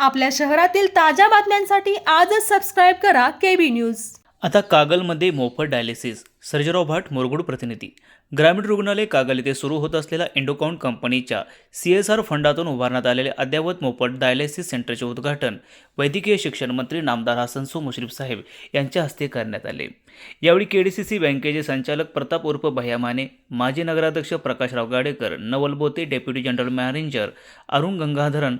आपल्या शहरातील ताज्या बातम्यांसाठी आजच सबस्क्राईब करा केबी न्यूज आता कागलमध्ये मोफत डायलिसिस सर्जराव भाट मुरगुड प्रतिनिधी. ग्रामीण रुग्णालय कागल येथे सुरू होत असलेल्या इंडोकाउंट कंपनीच्या सी एस आर फंडातून उभारण्यात आलेले अद्ययावत मोफत डायलिसिस सेंटरचे उद्घाटन वैद्यकीय शिक्षण मंत्री नामदार हसनसो मुश्रीफ साहेब यांच्या हस्ते करण्यात आले. यावेळी केडीसीसी बँकेचे संचालक प्रताप उर्फ भैया माने माजी नगराध्यक्ष Prakashrao Gadekar Naval Bote deputy general manager Arun Gangadharan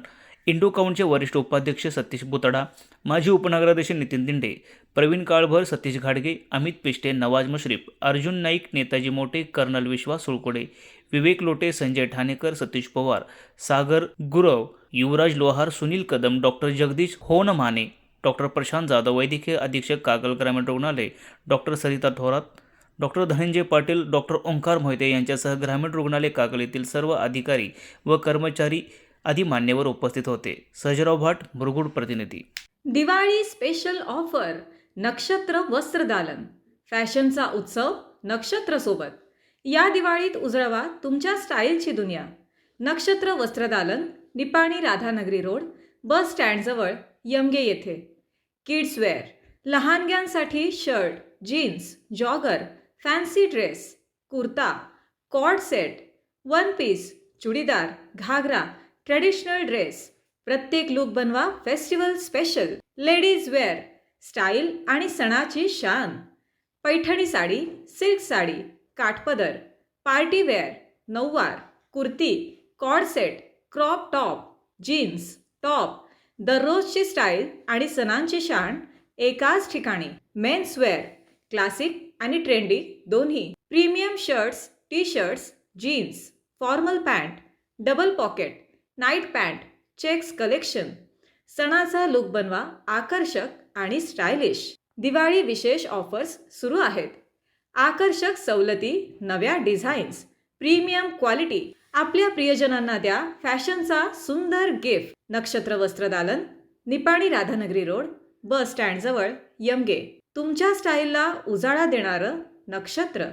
इंडोकाउंटचे वरिष्ठ उपाध्यक्ष सतीश बुतडा माजी उपनगराध्यक्ष नितीन दिंडे प्रवीण काळभर सतीश घाडगे Amit Pishte Nawaz Mushrif Arjun Naik Netaji Mote colonel Vishwas Sulkode Vivek Lote Sanjay Thanekar Satish Pawar Sagar Gurav Yuvraj Lohar Sunil Kadam doctor Jagdish Hon Mane doctor Prashant Jadhav वैद्यकीय अधीक्षक कागल ग्रामीण रुग्णालय doctor Sarita Thorat doctor Dhananjay Patil doctor Omkar Mohite यांच्यासह ग्रामीण रुग्णालय कागल येथील सर्व अधिकारी व कर्मचारी आदी मान्यवर उपस्थित होते. सहजराव भट मुरगुड प्रतिनिधी. दिवाळी स्पेशल ऑफर नक्षत्र वस्त्रदालन फॅशनचा उत्सव नक्षत्र सोबत. या दिवाळीत उजळवा तुमच्या स्टाईलची दुनिया. नक्षत्र वस्त्रदालन निपाणी राधानगरी रोड बस स्टँडजवळ यमगे येथे. Kidswear लहानग्यांसाठी shirt jeans jogger fancy dress kurta coord set one piece churidar ghagra traditional dress. प्रत्येक लुक बनवा festival special. Ladies wear. Style आणि सणाची शान. पैठणी साडी सिल्क साडी काठपदर. पार्टी वेअर नऊवार. Kurti coord set crop top jeans top. दररोजची style आणि सणांची शान एकाच ठिकाणी. Men's wear. क्लासिक आणि ट्रेंडी दोन्ही. Premium shirts T shirts jeans. Formal pant. Double pocket. Night pant checks collection सणाचा लुक बनवा आकर्षक आणि स्टायलिश. दिवाळी विशेष ऑफर्स सुरू आहेत. आकर्षक सवलती नव्या डिझाईन्स प्रीमियम क्वालिटी. आपल्या प्रियजनांना द्या फॅशनचा सुंदर gift. Nakshatra वस्त्रदालन Nipani Radhanagari road bus स्टँडजवळ यमगे. तुमच्या स्टाईलला उजाळा देणारं नक्षत्र.